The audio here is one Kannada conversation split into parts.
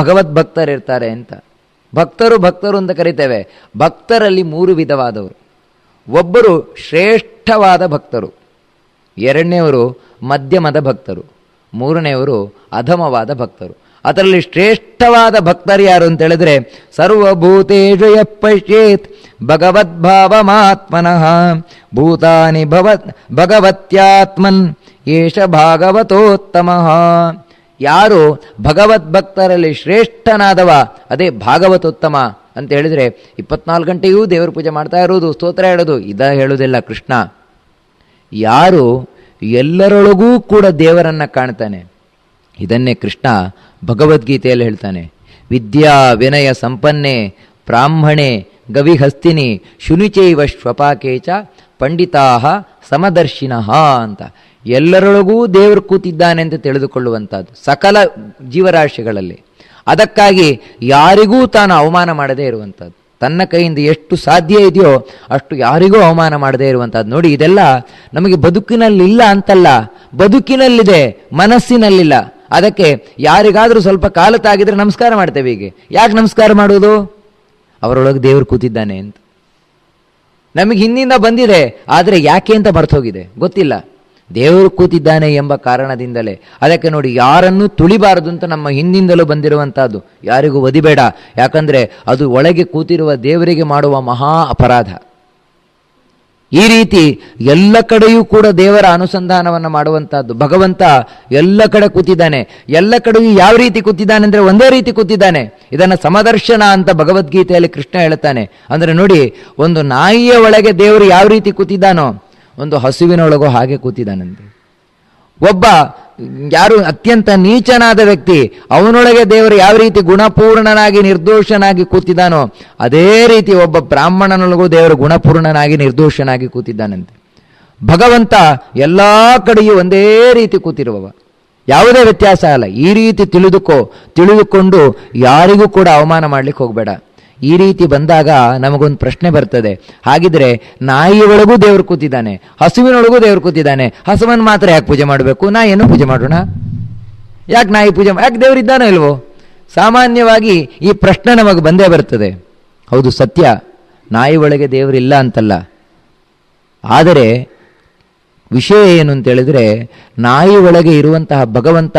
ಭಗವದ್ಭಕ್ತರಿರ್ತಾರೆ ಅಂತ. ಭಕ್ತರು ಭಕ್ತರು ಅಂತ ಕರಿತೇವೆ. ಭಕ್ತರಲ್ಲಿ ಮೂರು ವಿಧವಾದವರು. ಒಬ್ಬರು ಶ್ರೇಷ್ಠವಾದ ಭಕ್ತರು. ಎರಡನೆಯವರು ಮಧ್ಯಮದ ಭಕ್ತರು. ಮೂರನೆಯವರು ಅಧಮವಾದ ಭಕ್ತರು. ಅದರಲ್ಲಿ ಶ್ರೇಷ್ಠವಾದ ಭಕ್ತರು ಯಾರು ಅಂತ ಹೇಳಿದ್ರೆ ಸರ್ವಭೂತೇಶು ಯಃ ಪಶ್ಯೇತ್ ಭಗವದ್ಭಾವಮಾತ್ಮನಃ. ಭೂತಾನಿ ಭವತ್ ಭಗವತ್ಯಾತ್ಮನ್ ಏಷ ಭಾಗವತೋತ್ತಮಃ. ಯಾರು ಭಗವದ್ಭಕ್ತರಲ್ಲಿ ಶ್ರೇಷ್ಠನಾದವ, ಅದೇ ಭಾಗವತೋತ್ತಮ ಅಂತ ಹೇಳಿದರೆ ಇಪ್ಪತ್ನಾಲ್ಕು ಗಂಟೆಯೂ ದೇವರ ಪೂಜೆ ಮಾಡ್ತಾ ಇರೋದು, ಸ್ತೋತ್ರ ಹೇಳೋದು, ಇದ ಹೇಳೋದಿಲ್ಲ ಕೃಷ್ಣ. ಯಾರು ಎಲ್ಲರೊಳಗೂ ಕೂಡ ದೇವರನ್ನು ಕಾಣ್ತಾನೆ. ಇದನ್ನೇ ಕೃಷ್ಣ ಭಗವದ್ಗೀತೆಯಲ್ಲಿ ಹೇಳ್ತಾನೆ. ವಿದ್ಯಾ ವಿನಯ ಸಂಪನ್ನೆ ಬ್ರಾಹ್ಮಣೆ ಗವಿಹಸ್ತಿನಿ ಶುನಿಚೈವ ಶ್ವಪಾಕೇಚ ಪಂಡಿತಾ ಸಮದರ್ಶಿನಃ ಅಂತ. ಎಲ್ಲರೊಳಗೂ ದೇವರು ಕೂತಿದ್ದಾನೆ ಅಂತ ತಿಳಿದುಕೊಳ್ಳುವಂಥದ್ದು, ಸಕಲ ಜೀವರಾಶಿಗಳಲ್ಲಿ. ಅದಕ್ಕಾಗಿ ಯಾರಿಗೂ ತಾನು ಅವಮಾನ ಮಾಡದೇ ಇರುವಂಥದ್ದು. ತನ್ನ ಕೈಯಿಂದ ಎಷ್ಟು ಸಾಧ್ಯ ಇದೆಯೋ ಅಷ್ಟು ಯಾರಿಗೂ ಅವಮಾನ ಮಾಡದೇ ಇರುವಂಥದ್ದು. ನೋಡಿ, ಇದೆಲ್ಲ ನಮಗೆ ಬದುಕಿನಲ್ಲಿ ಇಲ್ಲ ಅಂತಲ್ಲ, ಬದುಕಿನಲ್ಲಿದೆ, ಮನಸ್ಸಿನಲ್ಲಿಲ್ಲ. ಅದಕ್ಕೆ ಯಾರಿಗಾದರೂ ಸ್ವಲ್ಪ ಕಾಲ ತಾಗಿದ್ರೆ ನಮಸ್ಕಾರ ಮಾಡ್ತೇವೆ ಹೀಗೆ. ಯಾಕೆ ನಮಸ್ಕಾರ ಮಾಡುವುದು? ಅವರೊಳಗೆ ದೇವರು ಕೂತಿದ್ದಾನೆ ಅಂತ. ನಮಗೆ ಹಿಂದಿಂದ ಬಂದಿದೆ, ಆದರೆ ಯಾಕೆ ಅಂತ ಮರ್ತೋಗಿದೆ ಗೊತ್ತಿಲ್ಲ. ದೇವರು ಕೂತಿದ್ದಾನೆ ಎಂಬ ಕಾರಣದಿಂದಲೇ. ಅದಕ್ಕೆ ನೋಡಿ, ಯಾರನ್ನೂ ತುಳಿಬಾರದು ಅಂತ ನಮ್ಮ ಹಿಂದಿಂದಲೂ ಬಂದಿರುವಂತಹದ್ದು ಯಾರಿಗೂ ಒದಿಬೇಡ. ಯಾಕಂದ್ರೆ ಅದು ಒಳಗೆ ಕೂತಿರುವ ದೇವರಿಗೆ ಮಾಡುವ ಮಹಾ ಅಪರಾಧ. ಈ ರೀತಿ ಎಲ್ಲ ಕಡೆಯೂ ಕೂಡ ದೇವರ ಅನುಸಂಧಾನವನ್ನು ಮಾಡುವಂತಹದ್ದು ಭಗವಂತ ಎಲ್ಲ ಕಡೆ ಕೂತಿದ್ದಾನೆ. ಎಲ್ಲ ಕಡೆಯೂ ಯಾವ ರೀತಿ ಕೂತಿದ್ದಾನೆ ಅಂದರೆ ಒಂದೇ ರೀತಿ ಕೂತಿದ್ದಾನೆ. ಇದನ್ನು ಸಮದರ್ಶನ ಅಂತ ಭಗವದ್ಗೀತೆಯಲ್ಲಿ ಕೃಷ್ಣ ಹೇಳ್ತಾನೆ. ಅಂದ್ರೆ ನೋಡಿ, ಒಂದು ನಾಯಿಯ ಒಳಗೆ ದೇವರು ಯಾವ ರೀತಿ ಕೂತಿದ್ದಾನೋ ಒಂದು ಹಸುವಿನೊಳಗೋ ಹಾಗೆ ಕೂತಿದ್ದಾನಂತೆ. ಒಬ್ಬ ಯಾರು ಅತ್ಯಂತ ನೀಚನಾದ ವ್ಯಕ್ತಿ, ಅವನೊಳಗೆ ದೇವರು ಯಾವ ರೀತಿ ಗುಣಪೂರ್ಣನಾಗಿ, ನಿರ್ದೋಷನಾಗಿ ಕೂತಿದ್ದಾನೋ, ಅದೇ ರೀತಿ ಒಬ್ಬ ಬ್ರಾಹ್ಮಣನೊಳಗೂ ದೇವರು ಗುಣಪೂರ್ಣನಾಗಿ, ನಿರ್ದೋಷನಾಗಿ ಕೂತಿದ್ದಾನಂತೆ. ಭಗವಂತ ಎಲ್ಲ ಕಡೆಯೂ ಒಂದೇ ರೀತಿ ಕೂತಿರುವವ. ಯಾವುದೇ ವ್ಯತ್ಯಾಸ ಅಲ್ಲ. ಈ ರೀತಿ ತಿಳಿದುಕೋ, ತಿಳಿದುಕೊಂಡು ಯಾರಿಗೂ ಕೂಡ ಅವಮಾನ ಮಾಡ್ಲಿಕ್ಕೆ ಹೋಗಬೇಡ. ಈ ರೀತಿ ಬಂದಾಗ ನಮಗೊಂದು ಪ್ರಶ್ನೆ ಬರ್ತದೆ. ಹಾಗಿದ್ರೆ ನಾಯಿಯೊಳಗೂ ದೇವರು ಕೂತಿದ್ದಾನೆ, ಹಸುವಿನೊಳಗೂ ದೇವರು ಕೂತಿದ್ದಾನೆ ಹಸುವನ್ನು ಮಾತ್ರ ಯಾಕೆ ಪೂಜೆ ಮಾಡಬೇಕು? ನಾಯಿಯನ್ನು ಪೂಜೆ ಮಾಡೋಣ? ಯಾಕೆ ನಾಯಿ ಪೂಜೆ ಯಾಕೆ ದೇವರು ಇದ್ದಾನೋ ಇಲ್ವೋ? ಸಾಮಾನ್ಯವಾಗಿ ಈ ಪ್ರಶ್ನೆ ನಮಗೆ ಬಂದೇ ಬರ್ತದೆ. ಹೌದು ಸತ್ಯ ನಾಯಿ ಒಳಗೆ ದೇವರಿಲ್ಲ ಅಂತಲ್ಲ. ಆದರೆ ವಿಷಯ ಏನು ಅಂತ ಹೇಳಿದ್ರೆ ನಾಯಿ ಒಳಗೆ ಇರುವಂತಹ ಭಗವಂತ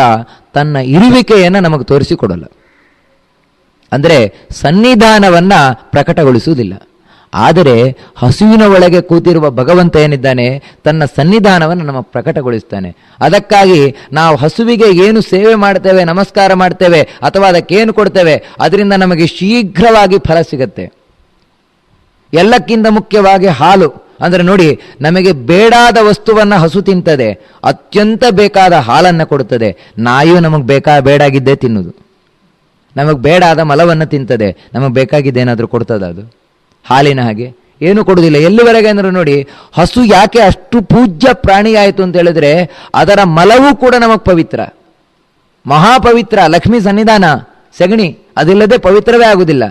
ತನ್ನ ಇರುವಿಕೆಯನ್ನು ನಮಗೆ ತೋರಿಸಿಕೊಡಲ್ಲ. ಅಂದರೆ ಸನ್ನಿಧಾನವನ್ನು ಪ್ರಕಟಗೊಳಿಸುವುದಿಲ್ಲ. ಆದರೆ ಹಸುವಿನ ಒಳಗೆ ಕೂತಿರುವ ಭಗವಂತ ಏನಿದ್ದಾನೆ? ತನ್ನ ಸನ್ನಿಧಾನವನ್ನು ನಮ್ಮ ಪ್ರಕಟಗೊಳಿಸ್ತಾನೆ. ಅದಕ್ಕಾಗಿ ನಾವು ಹಸುವಿಗೆ ಏನು ಸೇವೆ ಮಾಡ್ತೇವೆ, ನಮಸ್ಕಾರ ಮಾಡ್ತೇವೆ, ಅಥವಾ ಅದಕ್ಕೇನು ಕೊಡ್ತೇವೆ, ಅದರಿಂದ ನಮಗೆ ಶೀಘ್ರವಾಗಿ ಫಲ ಸಿಗತ್ತೆ. ಎಲ್ಲಕ್ಕಿಂತ ಮುಖ್ಯವಾಗಿ ಹಾಲು. ಅಂದರೆ ನೋಡಿ, ನಮಗೆ ಬೇಡಾದ ವಸ್ತುವನ್ನು ಹಸು ತಿಂತದೆ. ಅತ್ಯಂತ ಬೇಕಾದ ಹಾಲನ್ನು ಕೊಡುತ್ತದೆ. ನಾಯಿಯು ನಮಗೆ ಬೇಕಾ, ಬೇಡಾಗಿದ್ದೇ ತಿನ್ನುವುದು ನಮಗೆ ಬೇಡ ಆದ ಮಲವನ್ನು ತಿಂತದೆ. ನಮಗೆ ಬೇಕಾಗಿದ್ದು ಏನಾದರೂ ಕೊಡ್ತದ ಅದು? ಹಾಲಿನ ಹಾಗೆ? ಏನು ಕೊಡುವುದಿಲ್ಲ ಎಲ್ಲಿವರೆಗೆ ಅಂದ್ರೆ ನೋಡಿ, ಹಸು ಯಾಕೆ ಅಷ್ಟು ಪೂಜ್ಯ ಪ್ರಾಣಿ ಆಯಿತು ಅಂತ ಹೇಳಿದ್ರೆ, ಅದರ ಮಲವೂ ಕೂಡ ನಮಗೆ ಪವಿತ್ರ. ಮಹಾಪವಿತ್ರ ಲಕ್ಷ್ಮೀ ಸನ್ನಿಧಾನ. ಸಗಣಿ, ಅದಿಲ್ಲದೆ ಪವಿತ್ರವೇ ಆಗುವುದಿಲ್ಲ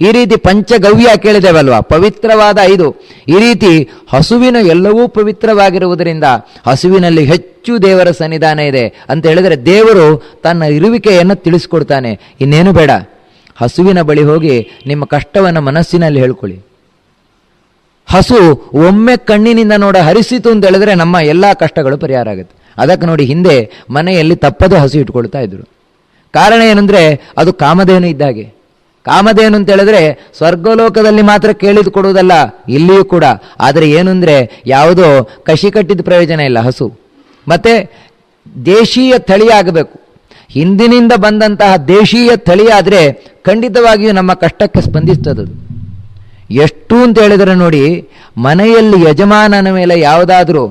ಈ ರೀತಿ ಪಂಚಗವ್ಯ ಕೇಳಿದೆವಲ್ವಾ? ಪವಿತ್ರವಾದ ಐದು. ಈ ರೀತಿ ಹಸುವಿನ ಎಲ್ಲವೂ ಪವಿತ್ರವಾಗಿರುವುದರಿಂದ ಹಸುವಿನಲ್ಲಿ ಹೆಚ್ಚು ದೇವರ ಸನ್ನಿಧಾನ ಇದೆ. ಅಂತ ಹೇಳಿದರೆ ದೇವರು ತನ್ನ ಇರುವಿಕೆಯನ್ನು ತಿಳಿಸ್ಕೊಡ್ತಾನೆ. ಇನ್ನೇನು ಬೇಡ. ಹಸುವಿನ ಬಳಿ ಹೋಗಿ ನಿಮ್ಮ ಕಷ್ಟವನ್ನು ಮನಸ್ಸಿನಲ್ಲಿ ಹೇಳ್ಕೊಳ್ಳಿ. ಹಸು ಒಮ್ಮೆ ಕಣ್ಣಿನಿಂದ ನೋಡ ಹರಿಸಿತು ಅಂತ ಹೇಳಿದ್ರೆ ನಮ್ಮ ಎಲ್ಲ ಕಷ್ಟಗಳು ಪರಿಹಾರ ಆಗುತ್ತೆ. ಅದಕ್ಕೆ ನೋಡಿ ಹಿಂದೆ ಮನೆಯಲ್ಲಿ ತಪ್ಪದು ಹಸು ಇಟ್ಕೊಳ್ತಾ ಇದ್ರು. ಕಾರಣ ಏನಂದ್ರೆ ಅದು ಕಾಮಧೇನು ಇದ್ದಾಗೆ ಕಾಮಧೇನು ಅಂತ ಹೇಳಿದ್ರೆ ಸ್ವರ್ಗಲೋಕದಲ್ಲಿ ಮಾತ್ರ ಕೇಳಿದು ಕೊಡುವುದಲ್ಲ ಇಲ್ಲಿಯೂ ಕೂಡ. ಆದರೆ ಏನು ಅಂದರೆ ಯಾವುದೋ ಕಸಿ ಕಟ್ಟಿದ ಪ್ರಯೋಜನ ಇಲ್ಲ, ಹಸು. ಮತ್ತೆ ದೇಶೀಯ ತಳಿಯಾಗಬೇಕು ಹಿಂದಿನಿಂದ ಬಂದಂತಹ ದೇಶೀಯ ತಳಿಯಾದರೆ ಖಂಡಿತವಾಗಿಯೂ ನಮ್ಮ ಕಷ್ಟಕ್ಕೆ ಸ್ಪಂದಿಸ್ತದದು. ಎಷ್ಟು ಅಂತ ಹೇಳಿದರೆ ನೋಡಿ, ಮನೆಯಲ್ಲಿ ಯಜಮಾನನ ಮೇಲೆ ಯಾವುದಾದರೂ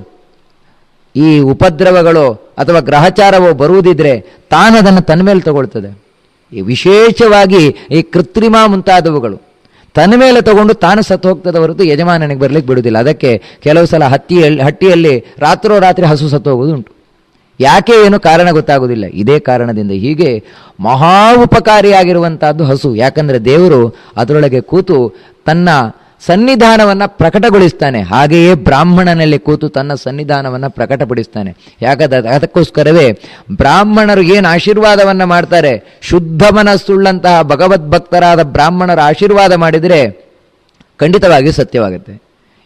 ಈ ಉಪದ್ರವಗಳು ಅಥವಾ ಗ್ರಹಚಾರವೋ ಬರುವುದಿದ್ರೆ ತಾನದನ್ನು ತನ್ನ ಮೇಲೆ ತಗೊಳ್ತದೆ. ಈ ವಿಶೇಷವಾಗಿ ಈ ಕೃತ್ರಿಮ ಮುಂತಾದವುಗಳು. ತನ್ನ ಮೇಲೆ ತಗೊಂಡು ತಾನು ಸತ್ತು ಹೋಗ್ತದೆ ಹೊರತು ಯಜಮಾನನಿಗೆ ಬರಲಿಕ್ಕೆ ಬಿಡುವುದಿಲ್ಲ. ಅದಕ್ಕೆ ಕೆಲವು ಸಲ ಹತ್ತಿಯಲ್ಲಿ, ಹಟ್ಟಿಯಲ್ಲಿ ರಾತ್ರೋ ರಾತ್ರಿ ಹಸು ಸತ್ತು ಹೋಗೋದು ಉಂಟು ಯಾಕೆ ಏನು ಕಾರಣ ಗೊತ್ತಾಗುವುದಿಲ್ಲ. ಇದೇ ಕಾರಣದಿಂದ ಹೀಗೆ ಮಹಾ ಉಪಕಾರಿಯಾಗಿರುವಂತಹದ್ದು ಹಸು. ಯಾಕಂದರೆ ದೇವರು ಅದರೊಳಗೆ ಕೂತು ತನ್ನ ಸನ್ನಿಧಾನವನ್ನು ಪ್ರಕಟಗೊಳಿಸ್ತಾನೆ. ಹಾಗೆಯೇ ಬ್ರಾಹ್ಮಣನಲ್ಲಿ ಕೂತು ತನ್ನ ಸನ್ನಿಧಾನವನ್ನು ಪ್ರಕಟಪಡಿಸ್ತಾನೆ. ಯಾಕಂದ್ರೆ ಅದಕ್ಕೋಸ್ಕರವೇ ಬ್ರಾಹ್ಮಣರು ಏನು ಆಶೀರ್ವಾದವನ್ನು ಮಾಡ್ತಾರೆ? ಶುದ್ಧ ಮನಸ್ಸುಳ್ಳಂತಹ ಭಗವದ್ಭಕ್ತರಾದ ಬ್ರಾಹ್ಮಣರ ಆಶೀರ್ವಾದ ಮಾಡಿದರೆ ಖಂಡಿತವಾಗಿ ಸತ್ಯವಾಗುತ್ತೆ.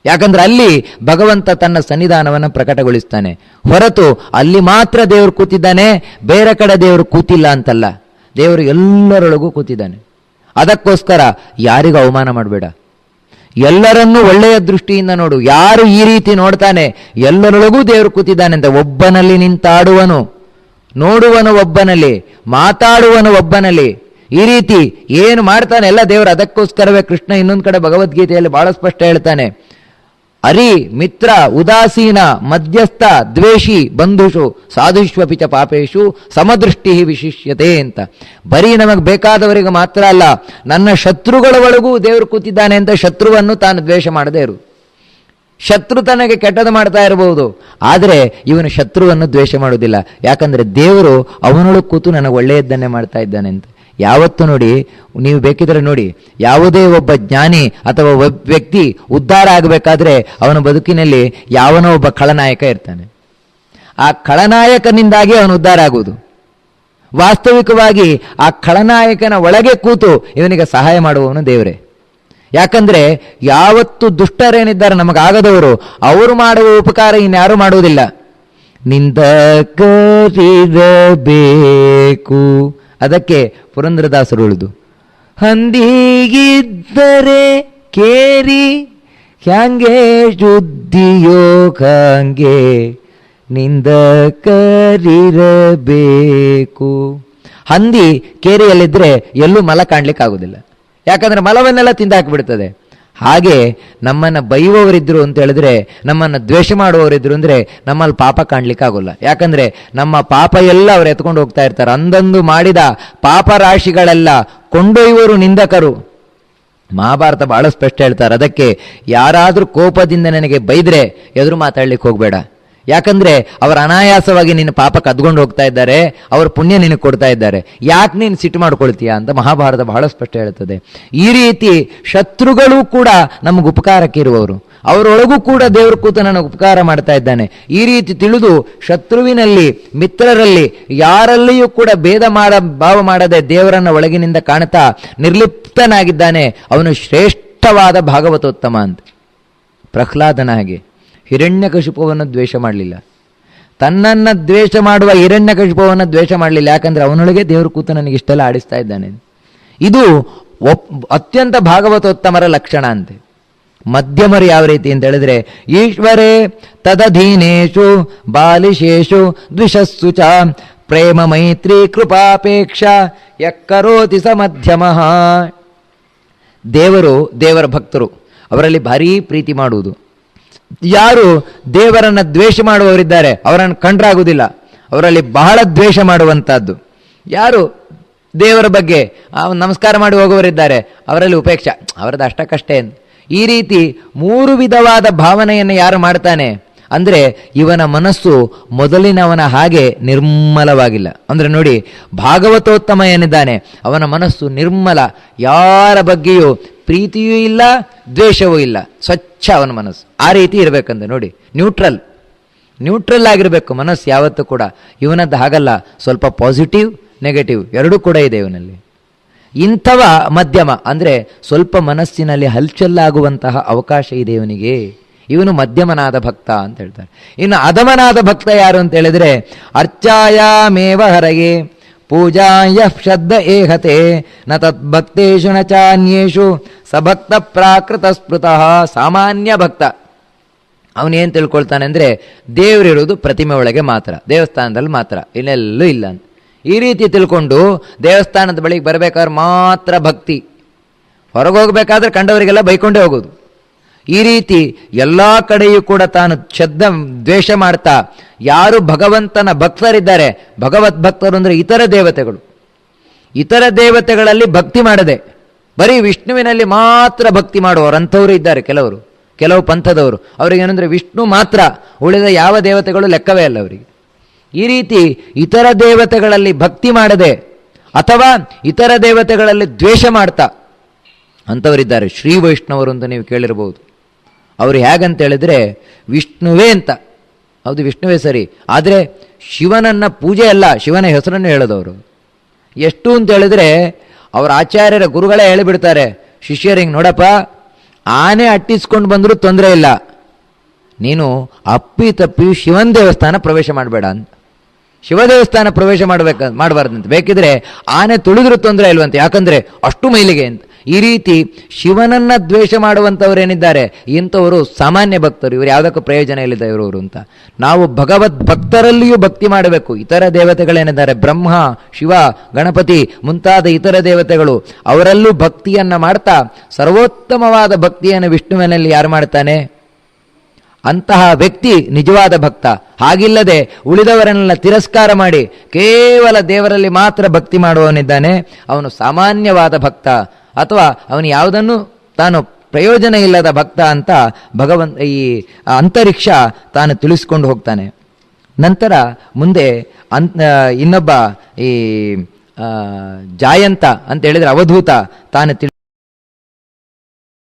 ಯಾಕಂದ್ರೆ ಅಲ್ಲಿ ಭಗವಂತ ತನ್ನ ಸನ್ನಿಧಾನವನ್ನು ಪ್ರಕಟಗೊಳಿಸ್ತಾನೆ. ಹೊರತು ಅಲ್ಲಿ ಮಾತ್ರ ದೇವರು ಕೂತಿದ್ದಾನೆ, ಬೇರೆ ಕಡೆ ದೇವರು ಕೂತಿಲ್ಲ ಅಂತಲ್ಲ. ದೇವರು ಎಲ್ಲರೊಳಗೂ ಕೂತಿದ್ದಾನೆ. ಅದಕ್ಕೋಸ್ಕರ ಯಾರಿಗೂ ಅವಮಾನ ಮಾಡಬೇಡ. ಎಲ್ಲರನ್ನೂ ಒಳ್ಳೆಯ ದೃಷ್ಟಿಯಿಂದ ನೋಡು. ಯಾರು ಈ ರೀತಿ ನೋಡ್ತಾನೆ, ಎಲ್ಲರೊಳಗೂ ದೇವರು ಕೂತಿದ್ದಾನೆ ಅಂತ ಒಬ್ಬನಲ್ಲಿ ನಿಂತಾಡುವನು, ನೋಡುವನು ಒಬ್ಬನಲ್ಲಿ, ಮಾತಾಡುವನು ಒಬ್ಬನಲ್ಲಿ. ಈ ರೀತಿ ಏನು ಮಾಡ್ತಾನೆ, ಎಲ್ಲ ದೇವರು ಅದಕ್ಕೋಸ್ಕರವೇ ಕೃಷ್ಣ ಇನ್ನೊಂದು ಕಡೆ ಭಗವದ್ಗೀತೆಯಲ್ಲಿ ಬಹಳ ಸ್ಪಷ್ಟ ಹೇಳ್ತಾನೆ. ಅರಿ, ಮಿತ್ರ, ಉದಾಸೀನ, ಮಧ್ಯಸ್ಥ, ದ್ವೇಷಿ, ಬಂಧುಷು ಸಾಧುಷ್ವಪಿ ಚ ಪಾಪೇಶು, ಸಮದೃಷ್ಟಿ ವಿಶಿಷ್ಯತೆ ಅಂತ. ಬರೀ ನಮಗೆ ಬೇಕಾದವರಿಗೆ ಮಾತ್ರ ಅಲ್ಲ, ನನ್ನ ಶತ್ರುಗಳ ಒಳಗೂ ದೇವರು ಕೂತಿದ್ದಾನೆ ಅಂತ ಶತ್ರುವನ್ನು ತಾನು ದ್ವೇಷ ಮಾಡದೇ ಇರು ಶತ್ರು ತನಗೆ ಕೆಟ್ಟದು ಮಾಡ್ತಾ ಇರಬಹುದು, ಆದರೆ ಇವನು ಶತ್ರುವನ್ನು ದ್ವೇಷ ಮಾಡುವುದಿಲ್ಲ. ಯಾಕಂದ್ರೆ ದೇವರು ಅವನೊಳಗೆ ಕೂತು ನನಗೆ ಒಳ್ಳೆಯದನ್ನೇ ಮಾಡ್ತಾ ಇದ್ದಾನೆ ಅಂತ. ಯಾವತ್ತು ನೋಡಿ, ನೀವು ಬೇಕಿದ್ರೆ ನೋಡಿ, ಯಾವುದೇ ಒಬ್ಬ ಜ್ಞಾನಿ ಅಥವಾ ಒಬ್ಬ ವ್ಯಕ್ತಿ ಉದ್ಧಾರ ಆಗಬೇಕಾದ್ರೆ ಅವನ ಬದುಕಿನಲ್ಲಿ ಯಾವನೋ ಒಬ್ಬ ಖಳನಾಯಕ ಇರ್ತಾನೆ. ಆ ಖಳನಾಯಕನಿಂದಾಗಿ ಅವನು ಉದ್ಧಾರ ಆಗುವುದು. ವಾಸ್ತವಿಕವಾಗಿ ಆ ಖಳನಾಯಕನ ಒಳಗೆ ಕೂತು ಇವನಿಗೆ ಸಹಾಯ ಮಾಡುವವನು ದೇವರೇ. ಯಾಕಂದ್ರೆ ಯಾವತ್ತು ದುಷ್ಟರೇನಿದ್ದಾರೆ ನಮಗಾಗದವರು, ಅವರು ಮಾಡುವ ಉಪಕಾರ ಇನ್ಯಾರು ಮಾಡುವುದಿಲ್ಲ. ನಿಂದ ಕರಿರಬೇಕು. ಅದಕ್ಕೆ ಪುರಂದ್ರದಾಸರು ಉಳಿದು ಹಂದಿಗಿದ್ದರೆ ಕೇರಿ, ಹ್ಯಾಂಗೆ ಶುದ್ಧಿಯೋಗಂಗೆ ನಿಂದ ಕರಿರಬೇಕು. ಹಂದಿ ಕೇರಿಯಲ್ಲಿದ್ದರೆ ಎಲ್ಲೂ ಮಲ ಕಾಣ್ಲಿಕ್ಕಾಗುವುದಿಲ್ಲ ಯಾಕಂದ್ರೆ ಮಲವನ್ನೆಲ್ಲ ತಿಂದಾಕ್ಬಿಡ್ತದೆ. ಹಾಗೆ ನಮ್ಮನ್ನು ಬೈಯುವವರಿದ್ದರು ಅಂತ ಹೇಳಿದ್ರೆ, ನಮ್ಮನ್ನು ದ್ವೇಷ ಮಾಡುವವರಿದ್ದರು ಅಂದರೆ ನಮ್ಮಲ್ಲಿ ಪಾಪ ಕಾಣ್ಲಿಕ್ಕಾಗೋಲ್ಲ ಯಾಕಂದರೆ ನಮ್ಮ ಪಾಪ ಎಲ್ಲ ಅವರು ಎತ್ಕೊಂಡು ಹೋಗ್ತಾ ಇರ್ತಾರೆ. ಅಂದಂದು ಮಾಡಿದ ಪಾಪ ರಾಶಿಗಳೆಲ್ಲ ಕೊಂಡೊಯ್ಯುವರು ನಿಂದಕರು. ಮಹಾಭಾರತ ಬಹಳ ಸ್ಪಷ್ಟ ಹೇಳ್ತಾರೆ. ಅದಕ್ಕೆ ಯಾರಾದರೂ ಕೋಪದಿಂದ ನನಗೆ ಬೈದರೆ ಎದುರು ಮಾತಾಡ್ಲಿಕ್ಕೆ ಹೋಗಬೇಡ. ಯಾಕಂದ್ರೆ ಅವರು ಅನಾಯಾಸವಾಗಿ ನಿನ್ನ ಪಾಪ ಕದ್ಕೊಂಡು ಹೋಗ್ತಾ ಇದ್ದಾರೆ, ಅವ್ರ ಪುಣ್ಯ ನಿನಗೆ ಕೊಡ್ತಾ ಇದ್ದಾರೆ. ಯಾಕೆ ನೀನು ಸಿಟ್ಟು ಮಾಡ್ಕೊಳ್ತೀಯ ಅಂತ ಮಹಾಭಾರತ ಬಹಳ ಸ್ಪಷ್ಟ ಹೇಳ್ತದೆ. ಈ ರೀತಿ ಶತ್ರುಗಳು ಕೂಡ ನಮಗೆ ಉಪಕಾರಕ್ಕೆ ಇರುವವರು. ಅವರೊಳಗೂ ಕೂಡ ದೇವರು ಕೂತ ನನಗೆ ಉಪಕಾರ ಮಾಡ್ತಾ ಇದ್ದಾನೆ. ಈ ರೀತಿ ತಿಳಿದು ಶತ್ರುವಿನಲ್ಲಿ, ಮಿತ್ರರಲ್ಲಿ ಯಾರಲ್ಲಿಯೂ ಕೂಡ ಭೇದ ಮಾಡ, ಭಾವ ಮಾಡದೆ ದೇವರನ್ನ ಒಳಗಿನಿಂದ ಕಾಣ್ತಾ ನಿರ್ಲಿಪ್ತನಾಗಿದ್ದಾನೆ ಅವನು ಶ್ರೇಷ್ಠವಾದ ಭಾಗವತೋತ್ತಮ ಅಂತ. ಪ್ರಹ್ಲಾದನ ಹಾಗೆ. ಹಿರಣ್ಯಕಶಿಪುವನ್ನು ದ್ವೇಷ ಮಾಡಲಿಲ್ಲ. ತನ್ನನ್ನು ದ್ವೇಷ ಮಾಡುವ ಹಿರಣ್ಯಕಶಿಪುವನ್ನು ದ್ವೇಷ ಮಾಡಲಿಲ್ಲ. ಯಾಕಂದರೆ ಅವನೊಳಗೆ ದೇವರು ಕೂತು ನನಗೆ ಇಷ್ಟೆಲ್ಲ ಆಡಿಸ್ತಾ ಇದ್ದಾನೆ. ಇದು ಒಪ್, ಅತ್ಯಂತ ಭಾಗವತೋತ್ತಮರ ಲಕ್ಷಣ ಅಂತೆ. ಮಧ್ಯಮರು ಯಾವ ರೀತಿ ಅಂತ ಹೇಳಿದ್ರೆ, ಈಶ್ವರೇ ತದಧೀನೇಶು, ಬಾಲಿಶೇಷು, ದ್ವಿಷಸ್ಸು ಚ, ಪ್ರೇಮ ಮೈತ್ರಿ ಕೃಪಾಪೇಕ್ಷ, ಯಕ್ಕರೋತಿ ಸ ಮಧ್ಯಮಃ ದೇವರು ದೇವರ ಭಕ್ತರು, ಅವರಲ್ಲಿ ಭಾರೀ ಪ್ರೀತಿ ಮಾಡುವುದು. ಯಾರು ದೇವರನ್ನ ದ್ವೇಷ ಮಾಡುವವರಿದ್ದಾರೆ, ಅವರನ್ನು ಕಂಡ್ರಾಗುವುದಿಲ್ಲ. ಅವರಲ್ಲಿ ಬಹಳ ದ್ವೇಷ ಮಾಡುವಂತಹದ್ದು. ಯಾರು ದೇವರ ಬಗ್ಗೆ ನಮಸ್ಕಾರ ಮಾಡಿ ಹೋಗುವವರಿದ್ದಾರೆ, ಅವರಲ್ಲಿ ಉಪೇಕ್ಷ. ಅವರದ್ದು ಅಷ್ಟಕ್ಕಷ್ಟೇ. ಈ ರೀತಿ ಮೂರು ವಿಧವಾದ ಭಾವನೆಯನ್ನು ಯಾರು ಮಾಡ್ತಾನೆ? ಅಂದ್ರೆ ಇವನ ಮನಸ್ಸು ಮೊದಲಿನವನ ಹಾಗೆ ನಿರ್ಮಲವಾಗಿಲ್ಲ. ಅಂದ್ರೆ ನೋಡಿ, ಭಾಗವತೋತ್ತಮ ಏನಿದ್ದಾನೆ, ಅವನ ಮನಸ್ಸು ನಿರ್ಮಲ. ಯಾರ ಬಗ್ಗೆಯೂ ಪ್ರೀತಿಯೂ ಇಲ್ಲ, ದ್ವೇಷವೂ ಇಲ್ಲ. ಸ್ವಚ್ಛ ಅವನ ಮನಸ್ಸು. ಆ ರೀತಿ ಇರಬೇಕಂದ್ರೆ ನೋಡಿ. ನ್ಯೂಟ್ರಲ್ ನ್ಯೂಟ್ರಲ್ ಆಗಿರಬೇಕು ಮನಸ್ಸು ಯಾವತ್ತೂ ಕೂಡ. ಇವನದ್ದು ಹಾಗಲ್ಲ. ಸ್ವಲ್ಪ ಪಾಸಿಟಿವ್ ನೆಗೆಟಿವ್ ಎರಡೂ ಕೂಡ ಇದೆ ಇವನಲ್ಲಿ. ಇಂಥವ ಮಧ್ಯಮ ಅಂದರೆ ಸ್ವಲ್ಪ ಮನಸ್ಸಿನಲ್ಲಿ ಹಲ್ಚಲ್ಲಾಗುವಂತಹ ಅವಕಾಶ ಇದೆ ಇವನಿಗೆ. ಇವನು ಮಧ್ಯಮನಾದ ಭಕ್ತ ಅಂತ ಹೇಳ್ತಾರೆ. ಇನ್ನು ಅಧಮನಾದ ಭಕ್ತ ಯಾರು ಅಂತ ಹೇಳಿದರೆ, ಅರ್ಚಾಯಾಮೇವ ಹರಗೆ ಪೂಜಾಯ ಶ್ರದ್ಧ ಏಹತೆ, ನ ತದ್ಭಕ್ತೇಶು ನ ಚಾನ್ಯೇಷು ಸಭಕ್ತ ಪ್ರಾಕೃತ ಸ್ಮೃತಃ ಸಾಮಾನ್ಯ ಭಕ್ತ. ಅವನೇನು ತಿಳ್ಕೊಳ್ತಾನೆ ಅಂದರೆ ದೇವರಿರೋದು ಪ್ರತಿಮೆ ಒಳಗೆ ಮಾತ್ರ, ದೇವಸ್ಥಾನದಲ್ಲಿ ಮಾತ್ರ ಇನ್ನೆಲ್ಲೂ ಇಲ್ಲ ಅಂತ. ಈ ರೀತಿ ತಿಳ್ಕೊಂಡು ದೇವಸ್ಥಾನದ ಬಳಿಗೆ ಬರಬೇಕಾದ್ರೆ ಮಾತ್ರ ಭಕ್ತಿ. ಹೊರಗೆ ಹೋಗಬೇಕಾದ್ರೆ ಕಂಡವರಿಗೆಲ್ಲ ಬೈಕೊಂಡೇ ಹೋಗೋದು. ಈ ರೀತಿ ಎಲ್ಲ ಕಡೆಯೂ ಕೂಡ ತಾನು ಶ್ರದ್ಧ ದ್ವೇಷ ಮಾಡ್ತಾ, ಯಾರು ಭಗವಂತನ ಭಕ್ತರಿದ್ದಾರೆ ಭಗವದ್ ಭಕ್ತರು ಅಂದರೆ ಇತರ ದೇವತೆಗಳು. ಇತರ ದೇವತೆಗಳಲ್ಲಿ ಭಕ್ತಿ ಮಾಡದೆ ಬರೀ ವಿಷ್ಣುವಿನಲ್ಲಿ ಮಾತ್ರ ಭಕ್ತಿ ಮಾಡುವವರು, ಅಂಥವರು ಇದ್ದಾರೆ ಕೆಲವರು, ಕೆಲವು ಪಂಥದವರು. ಅವರಿಗೆ ಏನಂದ್ರೆ ವಿಷ್ಣು ಮಾತ್ರ ಉಳಿದ ಯಾವ ದೇವತೆಗಳು ಲೆಕ್ಕವೇ ಅಲ್ಲ ಅವರಿಗೆ. ಈ ರೀತಿ ಇತರ ದೇವತೆಗಳಲ್ಲಿ ಭಕ್ತಿ ಮಾಡದೆ, ಅಥವಾ ಇತರ ದೇವತೆಗಳಲ್ಲಿ ದ್ವೇಷ ಮಾಡ್ತಾ, ಅಂಥವರಿದ್ದಾರೆ. ಶ್ರೀ ವೈಷ್ಣವರು ಅಂತ ನೀವು ಕೇಳಿರ್ಬೋದು. ಅವರು ಹೇಗಂತ ಹೇಳಿದರೆ, ವಿಷ್ಣುವೇ ಅಂತ. ಹೌದು, ವಿಷ್ಣುವೇ ಸರಿ. ಆದರೆ ಶಿವನನ್ನ ಪೂಜೆ ಅಲ್ಲ, ಶಿವನ ಹೆಸರನ್ನು ಹೇಳೋದವರು ಎಷ್ಟು ಅಂತ ಹೇಳಿದ್ರೆ ಅವರ ಆಚಾರ್ಯರ ಗುರುಗಳೇ ಹೇಳಿಬಿಡ್ತಾರೆ ಶಿಷ್ಯರಿಗೆ ನೋಡಪ್ಪ, ಆನೆ ಅಟ್ಟಿಸ್ಕೊಂಡು ಬಂದರೂ ತೊಂದರೆ ಇಲ್ಲ. ನೀನು ಅಪ್ಪಿ ತಪ್ಪಿ ಶಿವನ ದೇವಸ್ಥಾನ ಪ್ರವೇಶ ಮಾಡಬೇಡ ಅಂತ. ಶಿವ ದೇವಸ್ಥಾನ ಪ್ರವೇಶ ಮಾಡಬೇಕ, ಮಾಡಬಾರ್ದಂತ. ಬೇಕಿದ್ರೆ ಆನೆ ತುಳಿದ್ರೂ ತೊಂದರೆ ಇಲ್ವಂತೆ. ಯಾಕಂದರೆ ಅಷ್ಟು ಮೈಲಿಗೆ ಅಂತ. ಈ ರೀತಿ ಶಿವನನ್ನ ದ್ವೇಷ ಮಾಡುವಂಥವ್ರೇನಿದ್ದಾರೆ ಇಂಥವರು ಸಾಮಾನ್ಯ ಭಕ್ತರು. ಇವರು ಯಾವುದಕ್ಕೂ ಪ್ರಯೋಜನ ಇಲ್ಲದ ಇವರು ಅಂತ. ನಾವು ಭಗವದ್ ಭಕ್ತರಲ್ಲಿಯೂ ಭಕ್ತಿ ಮಾಡಬೇಕು. ಇತರ ದೇವತೆಗಳೇನಿದ್ದಾರೆ? ಬ್ರಹ್ಮ, ಶಿವ, ಗಣಪತಿ ಮುಂತಾದ ಇತರ ದೇವತೆಗಳು. ಅವರಲ್ಲೂ ಭಕ್ತಿಯನ್ನ ಮಾಡ್ತಾ, ಸರ್ವೋತ್ತಮವಾದ ಭಕ್ತಿಯನ್ನು ವಿಷ್ಣುವಿನಲ್ಲಿ ಯಾರು ಮಾಡ್ತಾನೆ? ಅಂತಹ ವ್ಯಕ್ತಿ ನಿಜವಾದ ಭಕ್ತ. ಹಾಗಿಲ್ಲದೆ ಉಳಿದವರನ್ನೆಲ್ಲ ತಿರಸ್ಕಾರ ಮಾಡಿ ಕೇವಲ ದೇವರಲ್ಲಿ ಮಾತ್ರ ಭಕ್ತಿ ಮಾಡುವವನಿದ್ದಾನೆ. ಅವನು ಸಾಮಾನ್ಯವಾದ ಭಕ್ತ. ಅಥವಾ ಅವನು ಯಾವುದನ್ನು ತಾನು ಪ್ರಯೋಜನ ಇಲ್ಲದ ಭಕ್ತ ಅಂತ ಭಗವಂತ ಈ ಅಂತರಿಕ್ಷ ತಾನು ತಿಳಿಸ್ಕೊಂಡು ಹೋಗ್ತಾನೆ. ನಂತರ ಮುಂದೆ ಅನ್ ಇನ್ನೊಬ್ಬ ಈ ಜಾಯಂತ ಅಂತ ಹೇಳಿದ್ರೆ ಅವಧೂತ ತಾನು ತಿಳಿ